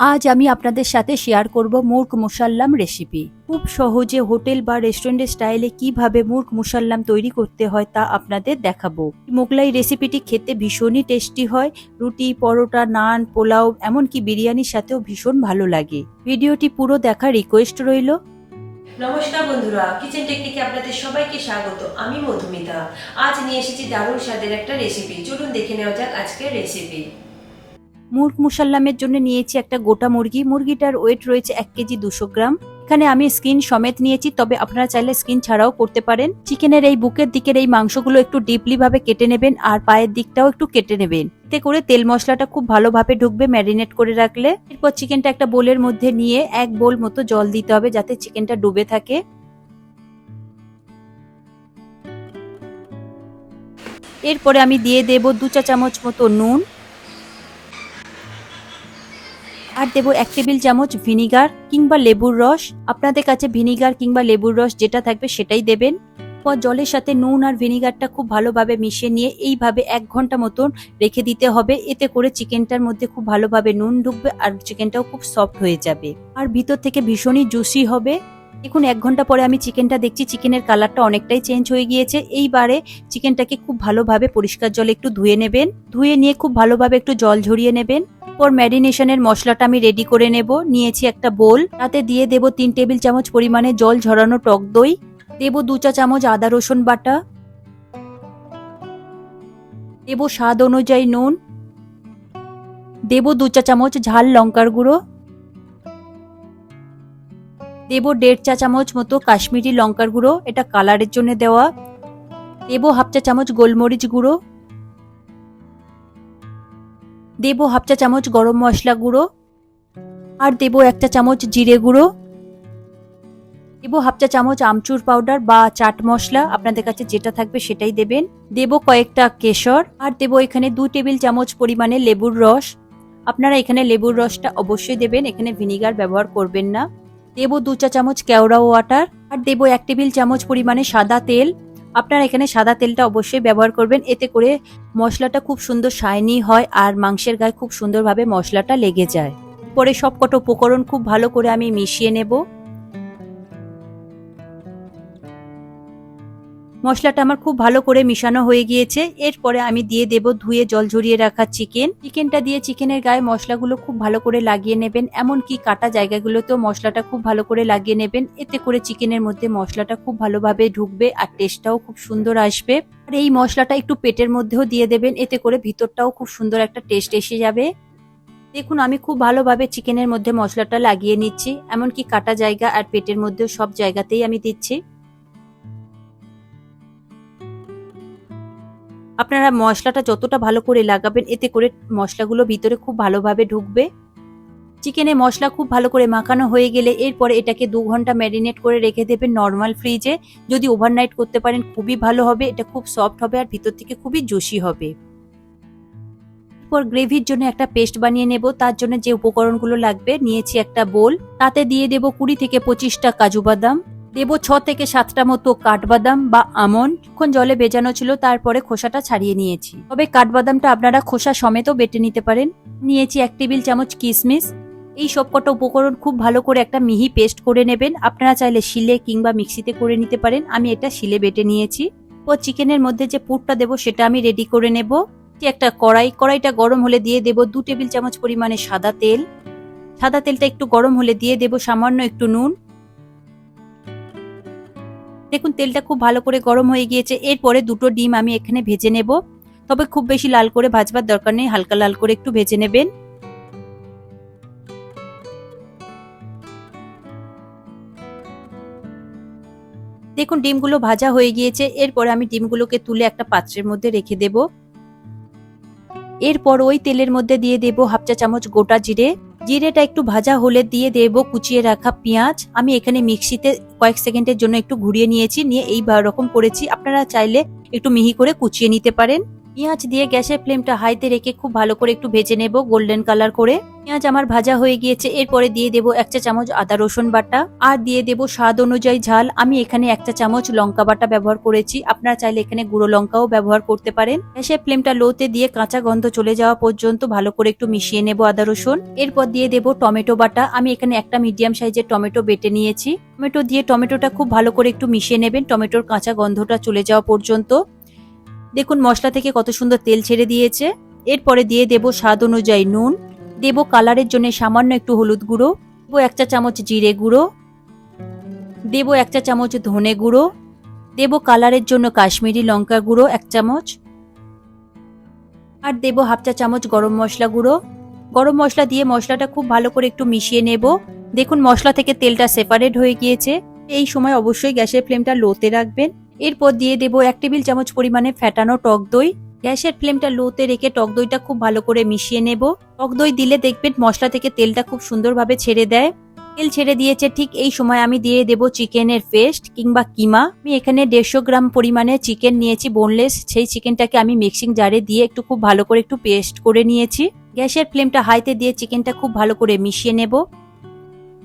আজ আমি আপনাদের সাথে শেয়ার করব মুর্গ মুসাল্লাম রেসিপি খুব সহজে হোটেল বা রেস্টুরেন্টের স্টাইলে কীভাবে মুর্গ মুসাল্লাম তৈরি করতে হয় তা আপনাদের দেখাবো। মোগলাই রেসিপিটি খেতে ভীষণই টেস্টি হয়, রুটি, পরোটা, নান, পোলাও, এমনকি বিরিয়ানির সাথেও ভীষণ ভালো লাগে। ভিডিওটি পুরো দেখার রিকোয়েস্ট রইল। নমস্কার বন্ধুরা কিচেন টেকনিকে আপনাদের সবাইকে স্বাগত। আমি মধুমিতা। আজ নিয়ে এসেছি দারুণ স্বাদের একটা রেসিপি চলুন দেখে নেওয়া যাক আজকের রেসিপি মুরগ মুসাল্লামের জন্য নিয়েছি একটা গোটা মুরগি। মুরগিটার ওয়েট রয়েছে এক কেজি দুশো গ্রাম। এখানে আমি স্কিন সমেত নিয়েছি, তবে আপনারা চাইলে স্কিন ছাড়াও করতে পারেন। চিকেনের এই বুকের দিকের এই মাংসগুলো একটু ডিপলি ভাবে কেটে নেবেন, আর পায়ের দিকটাও একটু কেটে নেবেন। এতে করে তেল মশলাটা খুব ভালোভাবে ঢুকবে ম্যারিনেট করে রাখলে। এরপর চিকেনটা একটা বোলের মধ্যে নিয়ে এক বোল মতো জল দিতে হবে যাতে চিকেনটা ডুবে থাকে। এরপরে আমি দিয়ে দেব দু চা চামচ মতো নুন। আর দেব এক টেবিল চামচ ভিনিগার কিংবা লেবুর রস। আপনাদের কাছে ভিনিগার কিংবা লেবুর রস যেটা থাকবে সেটাই দেবেন। পর জলের সাথে নুন আর ভিনিগারটা খুব ভালোভাবে মিশিয়ে নিয়ে এইভাবে এক ঘণ্টা মতন রেখে দিতে হবে। এতে করে চিকেনটার মধ্যে খুব ভালোভাবে নুন ঢুকবে আর চিকেনটাও খুব সফট হয়ে যাবে। আর ভিতর থেকে ভীষণই জুসি হবে। দেখুন, এক ঘণ্টা পরে আমি চিকেনটা দেখছি, চিকেনের কালারটা অনেকটাই চেঞ্জ হয়ে গিয়েছে। এইবারে চিকেনটাকে খুব ভালোভাবে পরিষ্কার জলে একটু ধুয়ে নেবেন। ধুয়ে নিয়ে খুব ভালোভাবে একটু জল ঝরিয়ে নেবেন। পর ম্যারিনেশনের মশলাটা আমি রেডি করে নেব। নিয়েছি একটা বোল। তাতে দিয়ে দেব তিন টেবিল চামচ পরিমাণে জল ঝরানো টক দই। দেব দু চা চামচ আদা, রসুন বাটা। দেব স্বাদ অনুযায়ী নুন। দেব দু চা চামচ ঝাল লঙ্কার গুঁড়ো। দেব দেড় চা চামচ মতো কাশ্মীরি লঙ্কার গুঁড়ো, এটা কালারের জন্য দেওয়া। দেব হাফ চা চামচ গোলমরিচ গুঁড়ো। দেব হাফ চা চামচ গরম মশলা গুঁড়ো। আর দেব একটা চামচ জিরে গুঁড়ো। দেব হাফ চা চামচ আমচুর পাউডার বা চাট মশলা, আপনাদের কাছে যেটা থাকবে সেটাই দেবেন। দেব কয়েকটা কেশর, আর দেব এখানে দু টেবিল চামচ পরিমাণে লেবুর রস। আপনারা এখানে লেবুর রসটা অবশ্যই দেবেন, এখানে ভিনিগার ব্যবহার করবেন না। দেব দু চা চামচ কেওড়া ওয়াটার আর দেব এক টেবিল চামচ পরিমাণে সাদা তেল। আপনারা এখানে সাদা তেলটা অবশ্যই ব্যবহার করবেন, এতে করে মশলাটা খুব সুন্দর শাইনি হয়, আর মাংসের গায়ে খুব সুন্দরভাবে মশলাটা লেগে যায়। পরে সব কটা উপকরণ খুব ভালো করে আমি মিশিয়ে নেব। মশলাটা আমার খুব ভালো করে মিশানো হয়ে গিয়েছে। এরপরে আমি দিয়ে দেব ধুয়ে জল ঝরিয়ে রাখা চিকেন। চিকেনটা দিয়ে চিকেনের গায়ে মশলাগুলো খুব ভালো করে লাগিয়ে নেবেন। এমনকি কাটা জায়গাগুলোতেও মশলাটা খুব ভালো করে লাগিয়ে নেবেন। এতে করে চিকেনের মধ্যে মশলাটা খুব ভালোভাবে ঢুকবে আর টেস্টটাও খুব সুন্দর আসবে। আর এই মশলাটা একটু পেটের মধ্যেও দিয়ে দেবেন। এতে করে ভিতরটাও খুব সুন্দর একটা টেস্ট এসে যাবে। দেখুন, আমি খুব ভালোভাবে চিকেনের মধ্যে মশলাটা লাগিয়ে নিচ্ছি। এমনকি কাটা জায়গা আর পেটের মধ্যেও সব জায়গাতেই আমি দিচ্ছি। আপনারা মশলাটা যতটা ভালো করে লাগাবেন, এতে করে মশলাগুলো ভিতরে খুব ভালোভাবে ঢুকবে। চিকেনে মশলা খুব ভালো করে মাখানো হয়ে গেলে এরপরে এটাকে দু ঘণ্টা ম্যারিনেট করে রেখে দেবেন নর্মাল ফ্রিজে। যদি ওভারনাইট করতে পারেন খুবই ভালো হবে, এটা খুব সফট হবে আর ভিতর থেকে খুবই জুসি হবে। এরপর গ্রেভির জন্য একটা পেস্ট বানিয়ে নেব, তার জন্য যে উপকরণগুলো লাগবে নিয়েছি একটা বোল। তাতে দিয়ে দেব কুড়ি থেকে পঁচিশটা কাজু বাদাম। দেব ছ থেকে সাতটা মতো কাঠবাদাম বা আমন্ড যখন জলে ভেজানো ছিল, তারপরে খোসাটা ছাড়িয়ে নিয়েছি। তবে কাঠবাদামটা আপনারা খোসা সমেতও বেটে নিতে পারেন। নিয়েছি এক টেবিল চামচ কিশমিশ এই সবকটা উপকরণ খুব ভালো করে একটা মিহি পেস্ট করে নেবেন। আপনারা চাইলে শিলে কিংবা মিক্সিতে করে নিতে পারেন। আমি এটা শিলে বেটে নিয়েছি। ও চিকেনের মধ্যে যে পুরটা দেবো, সেটা আমি রেডি করে নেব। একটা কড়াই, কড়াইটা গরম হলে দিয়ে দেব দু টেবিল চামচ পরিমাণে সাদা তেল। সাদা তেলটা একটু গরম হলে দিয়ে দেব সামান্য একটু নুন। দেখুন, তেলটা খুব ভালো করে গরম হয়ে গিয়েছে। এরপরে দুটো ডিম আমি এখানে ভেজে নেব। তবে খুব বেশি লাল করে ভাজবার দরকার নেই, হালকা লাল করে একটু ভেজে নেবেন। দেখুন, ডিমগুলো ভাজা হয়ে গিয়েছে। এরপরে আমি ডিমগুলোকে তুলে একটা পাত্রের মধ্যে রেখে দেব। এরপর ওই তেলের মধ্যে দিয়ে দেব হাফ চা চামচ গোটা জিরে। জিরেটা একটু ভাজা হলে দিয়ে দেব, কুচিয়ে রাখা পেঁয়াজ। আমি এখানে মিক্সিতে কয়েক সেকেন্ডের জন্য একটু ঘুরিয়ে নিয়েছি, নিয়ে এই রকম করেছি। আপনারা চাইলে একটু মিহি করে কুচিয়ে নিতে পারেন। পেঁয়াজ দিয়ে গ্যাসের ফ্লেমটা হাইতে রেখে খুব ভালো করে একটু ভেজে নেব গোল্ডেন কালার করে। পেঁয়াজ আমার ভাজা হয়ে গিয়েছে, এরপরে দিয়ে দেব এক চা চামচ আদা রসুন বাটা আর দিয়ে দেব স্বাদ অনুযায়ী ঝাল। আমি এখানে এক চা চামচ লঙ্কা বাটা ব্যবহার করেছি, আপনারা চাইলে এখানে গুঁড়ো লঙ্কাও ব্যবহার করতে পারেন। গ্যাসের ফ্লেমটা লোতে দিয়ে কাঁচা গন্ধ চলে যাওয়া পর্যন্ত ভালো করে একটু মিশিয়ে নেব আদা রসুন। এরপর দিয়ে দেব টমেটো বাটা, আমি এখানে একটা মিডিয়াম সাইজের টমেটো বেটে নিয়েছি। টমেটো দিয়ে টমেটোটা খুব ভালো করে একটু মিশিয়ে নেবেন, টমেটোর কাঁচা গন্ধটা চলে যাওয়া পর্যন্ত। দেখুন মশলা থেকে কত সুন্দর তেল ছেড়ে দিয়েছে। এরপরে দিয়ে দেব স্বাদ অনুযায়ী নুন। দেব কালারের জন্য সামান্য একটু হলুদ গুঁড়ো। দেবো এক চা চামচ জিরে গুঁড়ো। দেব এক চা চামচ ধনে গুঁড়ো। দেব কালারের জন্য কাশ্মীরি লঙ্কা গুঁড়ো এক চামচ। আর দেব হাফ চা চামচ গরম মশলা গুঁড়ো। গরম মশলা দিয়ে মশলাটা খুব ভালো করে একটু মিশিয়ে নেব। দেখুন মশলা থেকে তেলটা সেপারেট হয়ে গিয়েছে। এই সময় অবশ্যই গ্যাসের ফ্লেমটা লোতে রাখবেন। এরপর দিয়ে দেব এক টেবিল চামচ পরিমাণে ফ্যাটানো টক দই। গ্যাসের ফ্লেমটা লোতে রেখে টক দইটা খুব ভালো করে মিশিয়ে নেব। টক দই দিলে দেখবেন মশলা থেকে তেলটা খুব সুন্দরভাবে ছেড়ে দেয়। তেল ছেড়ে দিয়েছে, ঠিক এই সময় আমি দিয়ে দেব চিকেনের পেস্ট কিংবা কিমা। আমি এখানে দেড়শো গ্রাম পরিমাণে চিকেন নিয়েছি বোনলেস। সেই চিকেনটাকে আমি মিক্সিং জারে দিয়ে একটু খুব ভালো করে একটু পেস্ট করে নিয়েছি। গ্যাসের ফ্লেমটা হাইতে দিয়ে চিকেনটা খুব ভালো করে মিশিয়ে নেব।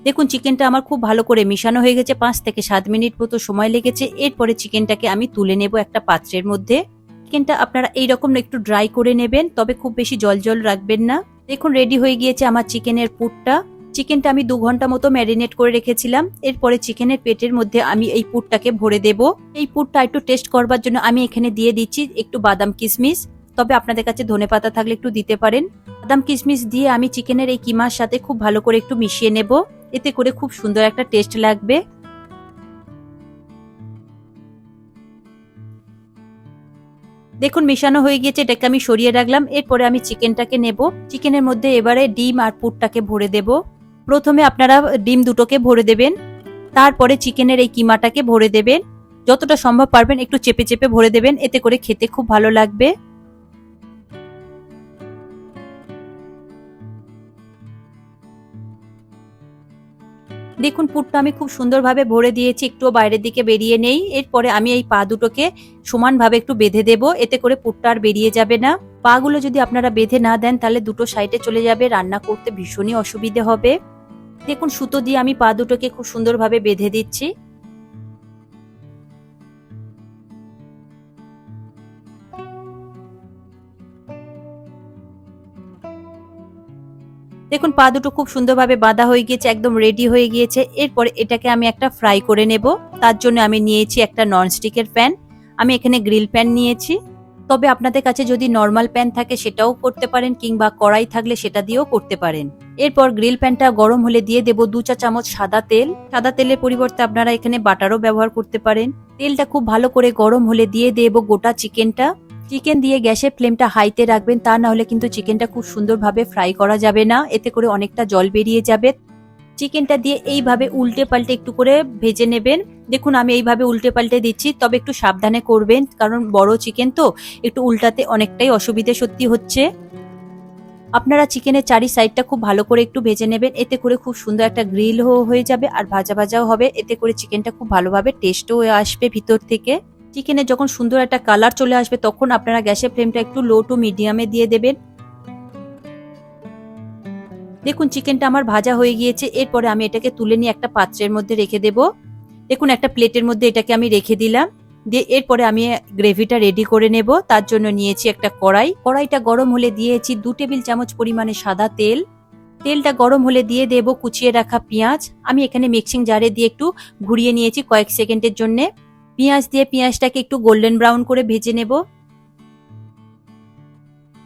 দেখুন চিকেনটা আমার খুব ভালো করে মিশানো হয়ে গেছে। পাঁচ থেকে সাত মিনিট মতো সময় লেগেছে। এরপরে চিকেনটাকে আমি তুলে নেব একটা পাত্রের মধ্যে। চিকেনটা আপনারা এইরকম একটু ড্রাই করে নেবেন, তবে খুব বেশি জল জল রাখবেন না। দেখুন রেডি হয়ে গিয়েছে আমার চিকেনের পুরটা। চিকেনটা আমি দু ঘণ্টা মতো ম্যারিনেট করে রেখেছিলাম। এরপরে চিকেনের পেটের মধ্যে আমি এই পুরটাকে ভরে দেব। এই পুরটা একটু টেস্ট করবার জন্য আমি এখানে দিয়ে দিচ্ছি একটু বাদাম কিশমিশ তবে আপনাদের কাছে ধনে পাতা থাকলে একটু দিতে পারেন। বাদাম কিশমিশ দিয়ে আমি চিকেনের এই কিমার সাথে খুব ভালো করে একটু মিশিয়ে নেব। এতে করে খুব সুন্দর একটা টেস্ট লাগবে। দেখুন, মেশানো হয়ে গিয়েছে, এটাকে আমি সরিয়ে রাখলাম। এরপরে আমি চিকেনটাকে নেব। চিকেনের মধ্যে এবারে ডিম আর পুরটাকে ভরে দেব। প্রথমে আপনারা ডিম দুটোকে ভরে দেবেন। তারপরে চিকেনের এই কিমাটাকে ভরে দেবেন। যতটা সম্ভব পারবেন একটু চেপে চেপে ভরে দেবেন। এতে করে খেতে খুব ভালো লাগবে। দেখুন, পুরটা আমি খুব সুন্দরভাবে ভরে দিয়েছি একটু বাইরের দিকে বেরিয়ে নেই। এরপরে আমি এই পা দুটোকে সমানভাবে একটু বেঁধে দেব, এতে করে পুরটা আর বেরিয়ে যাবে না। পাগুলো যদি আপনারা বেঁধে না দেন, তাহলে দুটো সাইডে চলে যাবে, রান্না করতে ভীষণই অসুবিধে হবে। দেখুন, সুতো দিয়ে আমি পা দুটোকে খুব সুন্দরভাবে বেঁধে দিচ্ছি। দেখুন, পা দুটো খুব সুন্দরভাবে বাঁধা হয়ে গিয়েছে, একদম রেডি হয়ে গিয়েছে। এরপর এটাকে আমি একটা ফ্রাই করে নেব। তার জন্য আমি নিয়েছি একটা ননস্টিকের প্যান আমি এখানে গ্রিল প্যান নিয়েছি। তবে আপনাদের কাছে যদি নর্মাল প্যান থাকে, সেটাও করতে পারেন, কিংবা কড়াই থাকলে সেটা দিয়েও করতে পারেন। এরপর গ্রিল প্যানটা গরম হলে দিয়ে দেব দু চা চামচ সাদা তেল। সাদা তেলের পরিবর্তে আপনারা এখানে বাটারও ব্যবহার করতে পারেন। তেলটা খুব ভালো করে গরম হলে দিয়ে দেব গোটা চিকেনটা চিকেন দিয়ে গ্যাসের ফ্লেমটা হাইতে রাখবেন, তা না হলে কিন্তু চিকেনটা খুব সুন্দরভাবে ফ্রাই করা যাবে না। এতে করে অনেকটা জল বেরিয়ে যাবে। চিকেনটা দিয়ে এইভাবে উল্টে পাল্টে একটু করে ভেজে নেবেন। দেখুন, আমি এইভাবে উল্টে পাল্টে দিচ্ছি, তবে একটু সাবধানে করবেন, কারণ বড় চিকেন তো, একটু উল্টাতে অনেকটাই অসুবিধে সত্যি হচ্ছে। আপনারা চিকেনের চারি সাইডটা খুব ভালো করে একটু ভেজে নেবেন, এতে করে খুব সুন্দর একটা গ্রিল হয়ে যাবে আর ভাজা ভাজাও হবে। এতে করে চিকেনটা খুব ভালোভাবে টেস্টও আসবে ভিতর থেকে। চিকেনের যখন সুন্দর একটা কালার চলে আসবে, তখন আপনারা গ্যাসের ফ্লেমটা একটু লো টু মিডিয়ামে দিয়ে দেবেন। দেখুন, চিকেনটা আমার ভাজা হয়ে গিয়েছে। এরপরে আমি এটাকে তুলে নিয়ে একটা পাত্রের মধ্যে রেখে দেব। দেখুন, একটা প্লেটের মধ্যে এটাকে আমি রেখে দিলাম। দিয়ে এরপরে আমি গ্রেভিটা রেডি করে নেব। তার জন্য নিয়েছি একটা কড়াই। কড়াইটা গরম হলে দিয়েছি দু টেবিল চামচ পরিমাণে সাদা তেল। তেলটা গরম হলে দিয়ে দেব কুচিয়ে রাখা পেঁয়াজ। আমি এখানে মিক্সিং জারে দিয়ে একটু ঘুরিয়ে নিয়েছি কয়েক সেকেন্ডের জন্য। পেঁয়াজ দিয়ে পেঁয়াজটাকে একটু গোল্ডেন ব্রাউন করে ভেজে নেব।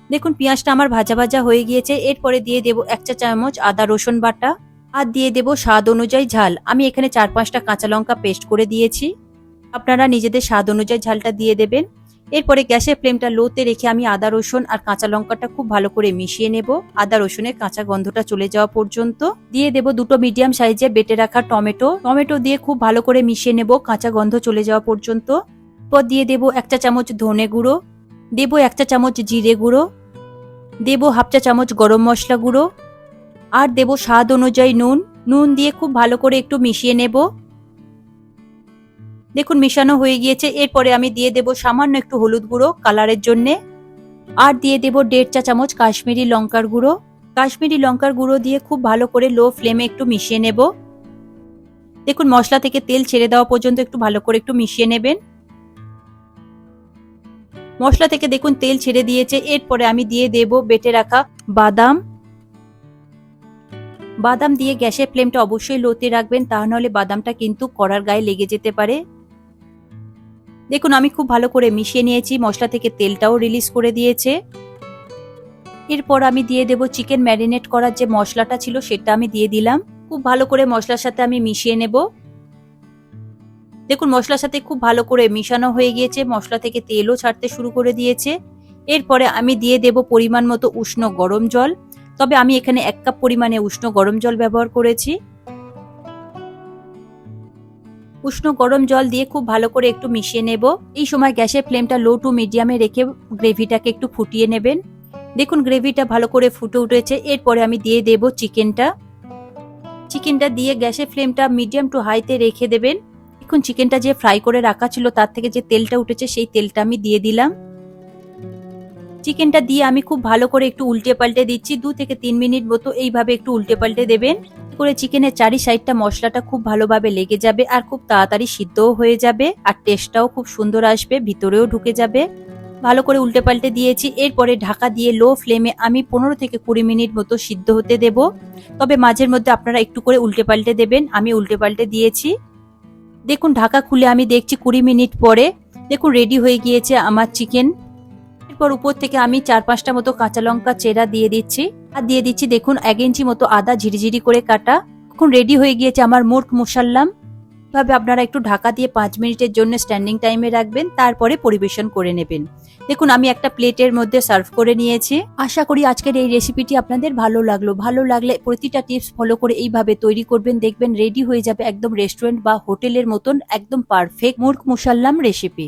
দেখুন, পেঁয়াজটা আমার ভাজা ভাজা হয়ে গিয়েছে। এরপরে দিয়ে দেব এক চা চামচ আদা রসুন বাটা আর দিয়ে দেব স্বাদ অনুযায়ী ঝাল। আমি এখানে চার পাঁচটা কাঁচা লঙ্কা পেস্ট করে দিয়েছি। আপনারা নিজেদের স্বাদ অনুযায়ী ঝালটা দিয়ে দেবেন। এরপরে গ্যাসের ফ্লেমটা লোতে রেখে আমি আদা, রসুন আর কাঁচা লঙ্কাটা খুব ভালো করে মিশিয়ে নেব। আদা, রসুনের কাঁচা গন্ধটা চলে যাওয়া পর্যন্ত দিয়ে দেব দুটো মিডিয়াম সাইজে বেটে রাখা টমেটো। টমেটো দিয়ে খুব ভালো করে মিশিয়ে নেব, কাঁচা গন্ধ চলে যাওয়া পর্যন্ত। এরপর দিয়ে দেব এক চা চামচ ধনে গুঁড়ো, দেব এক চা চামচ জিরে গুঁড়ো, দেব হাফ চা চামচ গরম মশলা গুঁড়ো আর দেব স্বাদ অনুযায়ী নুন। নুন দিয়ে খুব ভালো করে একটু মিশিয়ে নেব। দেখুন, মিশানো হয়ে গিয়েছে। এরপরে আমি দিয়ে দেব সামান্য একটু হলুদ গুঁড়ো কালারের জন্যে। আর দিয়ে দেব দেড় চা চামচ কাশ্মীরি লঙ্কার গুঁড়ো। কাশ্মীরি লঙ্কার গুঁড়ো দিয়ে খুব ভালো করে লো ফ্লেমে একটু মিশিয়ে নেব। দেখুন, মশলা থেকে তেল ছেড়ে দেওয়া পর্যন্ত একটু ভালো করে একটু মিশিয়ে নেবেন। মশলা থেকে দেখুন, তেল ছেড়ে দিয়েছে। এরপরে আমি দিয়ে দেব বেটে রাখা বাদাম। বাদাম দিয়ে গ্যাসের ফ্লেমটা অবশ্যই লোতে রাখবেন, তা নাহলে বাদামটা কিন্তু কড়ার গায়ে লেগে যেতে পারে। দেখুন, আমি খুব ভালো করে মিশিয়ে নিয়েছি, মশলা থেকে তেলটাও রিলিজ করে দিয়েছে। এরপর আমি দিয়ে দেব চিকেন ম্যারিনেট করার যে মশলাটা ছিল, সেটা আমি দিয়ে দিলাম। খুব ভালো করে মশলার সাথে আমি মিশিয়ে নেব। দেখুন, মশলার সাথে খুব ভালো করে মিশানো হয়ে গিয়েছে, মশলা থেকে তেলও ছাড়তে শুরু করে দিয়েছে। এরপরে আমি দিয়ে দেব পরিমাণ মতো উষ্ণ গরম জল। তবে আমি এখানে এক কাপ পরিমাণে উষ্ণ গরম জল ব্যবহার করেছি। উষ্ণ গরম জল দিয়ে খুব ভালো করে একটু মিশিয়ে নেব। এই সময় গ্যাসের ফ্লেমটা লো টু মিডিয়ামে রেখে গ্রেভিটাকে একটু ফুটিয়ে নেবেন। দেখুন, গ্রেভিটা ভালো করে ফুটে উঠেছে। এরপরে আমি দিয়ে দেব চিকেনটা। চিকেনটা দিয়ে গ্যাসের ফ্লেমটা মিডিয়াম টু হাইতে রেখে দেবেন। দেখুন, চিকেনটা যে ফ্রাই করে রাখা ছিল, তার থেকে যে তেলটা উঠেছে, সেই তেলটা আমি দিয়ে দিলাম। চিকেনটা দিয়ে আমি খুব ভালো করে একটু উল্টে পাল্টে দিচ্ছি। দু থেকে তিন মিনিট মতো এইভাবে একটু উল্টে পাল্টে দেবেন। করে চিকেনের চারি সাইডটা মশলাটা খুব ভালোভাবে লেগে যাবে আর খুব তাড়াতাড়ি সিদ্ধও হয়ে যাবে আর টেস্টটাও খুব সুন্দর আসবে, ভিতরেও ঢুকে যাবে। ভালো করে উল্টে পাল্টে দিয়েছি, এরপরে ঢাকা দিয়ে লো ফ্লেমে আমি পনেরো থেকে কুড়ি মিনিট মতো সিদ্ধ হতে দেব। তবে মাঝের মধ্যে আপনারা একটু করে উল্টে পাল্টে দেবেন, আমি উল্টে পাল্টে দিয়েছি। দেখুন, ঢাকা খুলে আমি দেখছি কুড়ি মিনিট পরে। দেখুন রেডি হয়ে গিয়েছে আমার চিকেন এরপর উপর থেকে আমি চার পাঁচটা মতো কাঁচা লঙ্কা চেরা দিয়ে দিচ্ছি। আর দিয়ে দিচ্ছি দেখুন, এক ইঞ্চি মতো আদা ঝিরিঝিরি করে কাটা। এখন রেডি হয়ে গিয়েছে আমার মুরগ মুসাল্লাম ভাবে আপনারা একটু ঢাকা দিয়ে পাঁচ মিনিটের জন্য স্ট্যান্ডিং টাইমে রাখবেন, তারপরে পরিবেশন করে নেবেন। দেখুন, আমি একটা প্লেটের মধ্যে সার্ভ করে নিয়েছি। আশা করি আজকের এই রেসিপিটি আপনাদের ভালো লাগল। ভালো লাগলে প্রতিটা টিপস ফলো করে এইভাবে তৈরি করবেন, দেখবেন রেডি হয়ে যাবে একদম রেস্টুরেন্ট বা হোটেলের মতন একদম পারফেক্ট মুরগ মুসাল্লাম রেসিপি